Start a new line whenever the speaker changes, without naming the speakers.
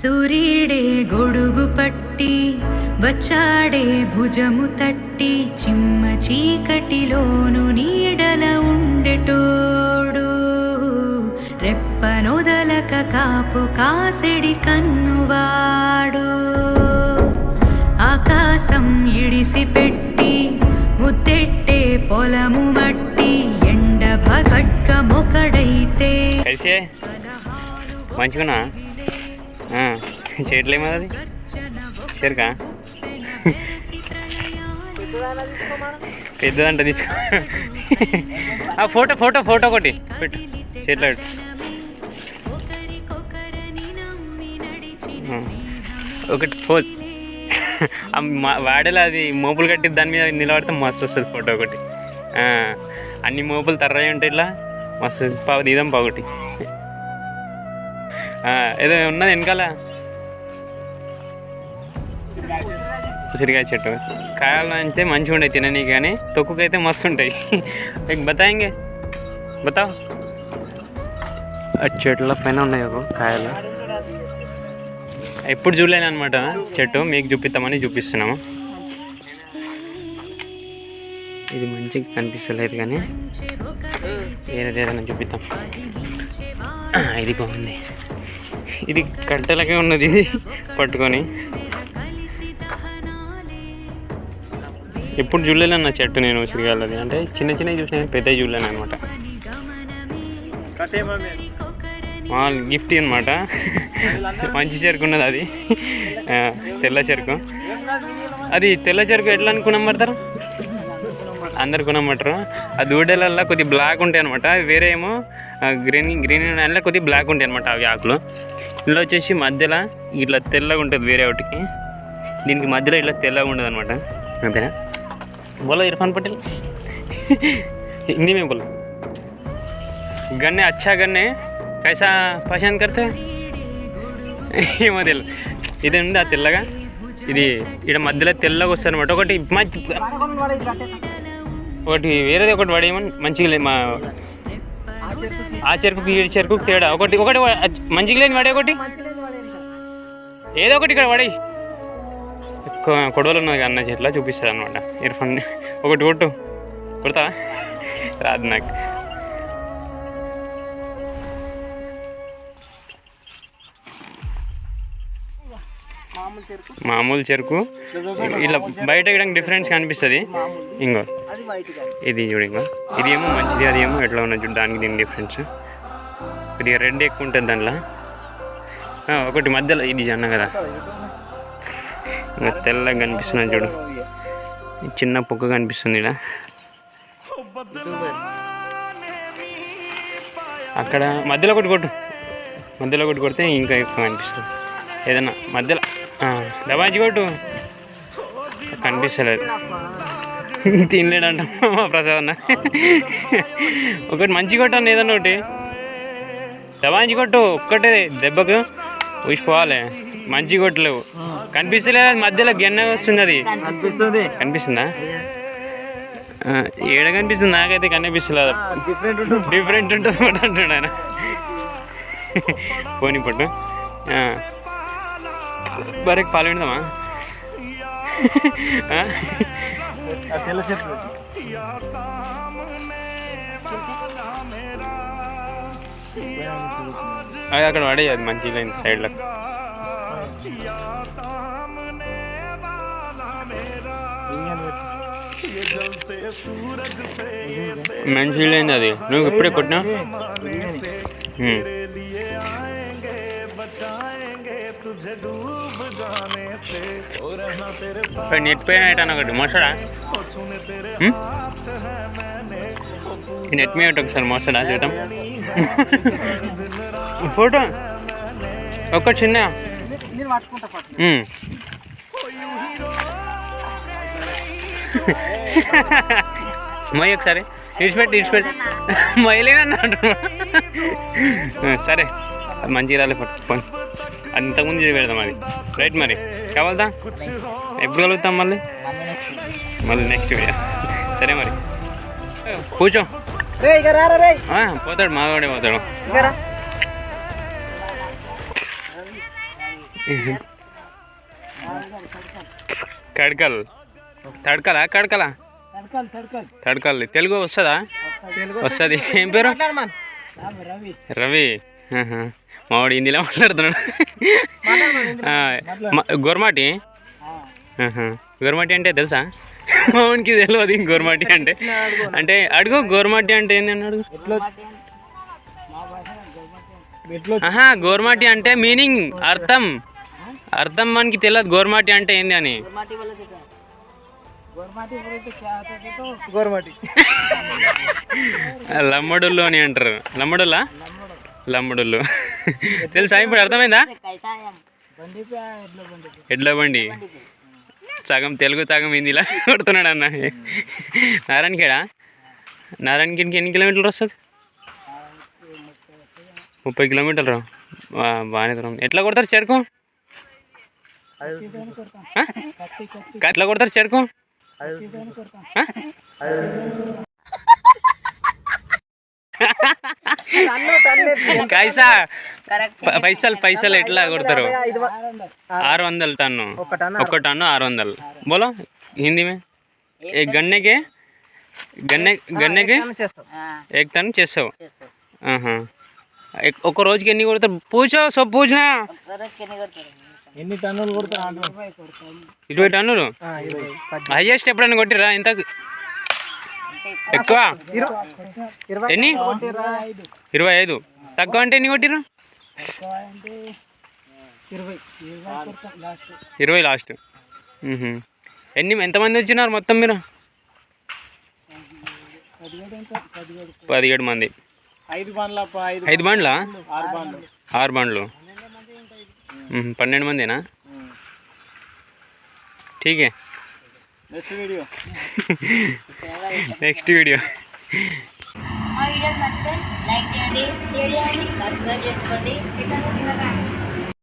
సూర్యుడే గొడుగు పట్టి వచ్చాడే భుజము తట్టి చిమ్మ చీకటిలోను నీడల ఉండెటోడు. రెప్పనొదలక కాపు కాసెడి కన్నువాడు. ఆకాశం ఇడిసి పెట్టి ముద్దెట్టే పొలము మట్టి ఎండ భగట్క మొకడైతే
కలిసే? మంచిగున్నా చేయట్లేమో అది? చేరుకా? పెద్దదంట తీసుకో. ఆ ఫోటో ఫోటో ఫోటో ఒకటి పెట్టు. చేతిలో పెట్టు. ఒకటి పోజ్. ఆ మా- వాడేలా అది మోపులు కట్టి దాని మీద నిలబడితే మస్తు వస్తుంది ఫోటో ఒకటి. అన్ని మోపులు తర్రయి ఉంటాయి ఇట్లా. మస్తు పావు తీదాం ఒకటి. ఏదో ఉన్నది వెనకాల. ఉసిరికాయ చెట్టు. కాయాలు అంటే మంచిగా ఉండే తిననీకి కానీ తొక్కుకైతే మస్తు ఉంటాయి. మీకు బతాయింగే బతావ్. ఆ చెట్ల పైన ఉన్నాయి ఒక కాయలు. ఎప్పుడు చూడలేను అనమాట చెట్టు. మీకు చూపిస్తామని చూపిస్తున్నాము. ఇది మంచిగా కనిపిస్తలేదు కానీ ఏదైనా చూపిద్దాం. ఇది బాగుంది. ఇది కట్టెలకే ఉన్నది ఇది పట్టుకొని. ఎప్పుడు చూడలేను అన్న చెట్టు నేను ఉసిరిగాలది అంటే చిన్న చిన్నవి చూసిన పెద్ద చూడలేను అనమాట మా గిఫ్ట్ అనమాట మంచి చెరుకు ఉన్నది అది. తెల్ల చెరుకు. అది తెల్ల చెరుకు ఎట్లా అనుకున్నాం పడతారు అందరు కొనమంటారు. ఆ దూడలల్లో కొద్ది బ్లాక్ ఉంటాయి అనమాట వేరే ఏమో గ్రీన్ గ్రీన్ దానిలో కొద్దిగా బ్లాక్ ఉంటాయి అనమాట అవి ఆకులు. ఇలా వచ్చేసి మధ్యలో ఇట్లా తెల్లగా ఉంటుంది వేరే ఒకటికి దీనికి మధ్యలో ఇట్లా తెల్లగా ఉండదు అనమాట అంతేనా బోలో ఇర్ఫాన్ పటేల్. హిందీ బోలో. గన్నే అచ్చా గన్నే. కైసా పసాన్ కర్తే? ఏమో తెల్ల ఇది ఉంది ఆ తెల్లగా? ఇది ఇక్కడ మధ్యలో తెల్లగా వస్తుంది అనమాట ఒకటి ఒకటి వేరేది ఒకటి పడేయమని మంచిగా లేదు మా ఆ చెరుకు ఈ చెరుకు తేడా. ఒకటి ఒకటి మంచిగా లేని పడే ఒకటి? ఏదో ఒకటి ఇక్కడ పడేయి కొడవలు ఉన్నది అన్న చెట్ల చూపిస్తుంది అనమాట ఇర్ఫాన్ ఒకటి కొట్టు. కొడతా రాదు నాకు. మామూలు చెరుకు. ఇలా బయట ఇక్కడ డిఫరెన్స్ కనిపిస్తుంది. ఇంకో ఇది చూడు ఇంకో ఇది ఏమో మంచిది అది ఏమో ఎట్లా ఉన్నది చూడు దానికి దీనికి డిఫరెన్స్ ఇది రెడ్ ఎక్కువ ఉంటుంది దాంట్లో ఒకటి మధ్యలో ఇది అన్న కదా. ఇంకా తెల్లగా కనిపిస్తున్నాయి చూడు. చిన్న పొక్క కనిపిస్తుంది ఇక్కడ అక్కడ మధ్యలో ఒకటి కొట్టు. మధ్యలో ఒకటి కొడితే ఇంకా ఎక్కువ కనిపిస్తుంది. ఏదన్నా మధ్యలో దబాజీ కొట్టు. కనిపిస్తలేదు. తినలేడంట మా ప్రసాద్ అన్న. ఒకటి మంచి కొట్టు అన్న ఏదన్నా ఒకటి. దబాంచి కొట్టు ఒక్కటే దెబ్బకు ఊసిపోవాలి. మంచి కొట్టలేవు. కనిపిస్తలేదు మధ్యలో గెన్న వస్తుంది అది. కనిపిస్తుందా. ఆ, ఏడ కనిపిస్తుంది నాకైతే కనిపిస్తలేదు.
డిఫరెంట్ ఉంటుంది.
ఆయన. పోనీ పట్టు. బరకు పాలు
తెల్ల చెట్లు
అది అక్కడ పడే అది మంచిగా అయింది సైడ్లో. మంచిగా అయింది అది. నువ్వు ఇప్పుడే కొట్టినా ఉమ్. పై నెట్ పైన ఎటాను ఒకటి మోసడా ఉమ్? ఈ నెట్ మీద ఒకటి ఒకసారి మోసడా చూడటం ఫోటో ఒక చిన్న
నేను పట్టుకుంటా పట్టు
ఉమ్. మొయ్యి ఒకసారి ఇడిచిపెట్టి ఇడిచిపెట్టి మొయ్యలేనన్నా అంటున్నాడు సరే అది మంచిగా రాలే పట్టుకొని అది ఇంతకుముందు పెడదాం అది. రైట్ మరి? కావాలదా? ఎప్పుడు కలుగుతాం మళ్ళీ? మళ్ళీ నెక్స్ట్ వీడియో సరే మరి. కూర్చో. పోతాడు మావాడే పోతాడు. కడకల్ తడకలా. కడకలా?
తడకల్
తెలుగు వస్తుందా? వస్తుంది. ఏం పేరు?
రవి.
మావాడు హిందీలో మాట్లాడుతున్నాడు. గోర్మాటి. గోర్మాటి అంటే తెలుసా? మావానికి తెలియదు గోర్మాటి అంటే. అంటే అడుగు గోర్మాటి అంటే ఏంది అని అడుగు. ఆహా గోర్మాటి అంటే మీనింగ్ అర్థం. అర్థం మనకి తెలియదు గోర్మాటి అంటే ఏంది అని.
గోరమాటి
లమ్మడుల్లో అని అంటారు. లమ్మడుల్లా. లమ్మడుల్లు. తెలుసా? ఇప్పుడు అర్థమైందా? ఎడ్ల బండి. సగం తెలుగు సగం హిందీలా కొడుతున్నాడు అన్న. నారాయణఖేడా? నారాయణఖేడ్కి ఎన్ని కిలోమీటర్లు వస్తుంది? ముప్పై కిలోమీటర్లు బాగానే దూరం. ఎట్లా కొడతారు చెరుకు? ఎట్లా కొడతారు చెరుకు? కైసా? పైసలు పైసలు ఎట్లా కొడతారు? ఆరు వందలు టన్ను.
ఒక
టన్ను ఆరు వందలు. బోలో హిందీ మే? గన్నెకే? గన్నె గన్నెకి? ఎక్ టన్ చేస్తావు. ఒక రోజుకి ఎన్ని కొడతారు? పూజ సో పూజనా
ఎన్ని టన్నులు కొడతారు
ఇరవై టన్నులు? హైయెస్ట్ ఎప్పుడైనా కొట్టిరా ఇంత ఎక్కువ? ఎన్ని? ఇరవై ఐదు. తక్కువ అంటే ఎన్ని కొట్టిరా
ఇరవై లాస్ట్
ఇరవై లాస్ట్ మ్మ్హ. ఎన్ని ఎంతమంది వచ్చినారు మొత్తం మీరు? పదిహేడు మంది.
ఐదు బండ్ల ఐదు
ఐదు బండ్లా?
ఆరు బండ్లు.
పన్నెండు మందేనా? ఠీకే.
Next video
next video
videos నచ్చితే లైక్ చేయండి షేర్ చేయండి సబ్స్క్రైబ్ చేసుకోండి. ఇట్లా కింద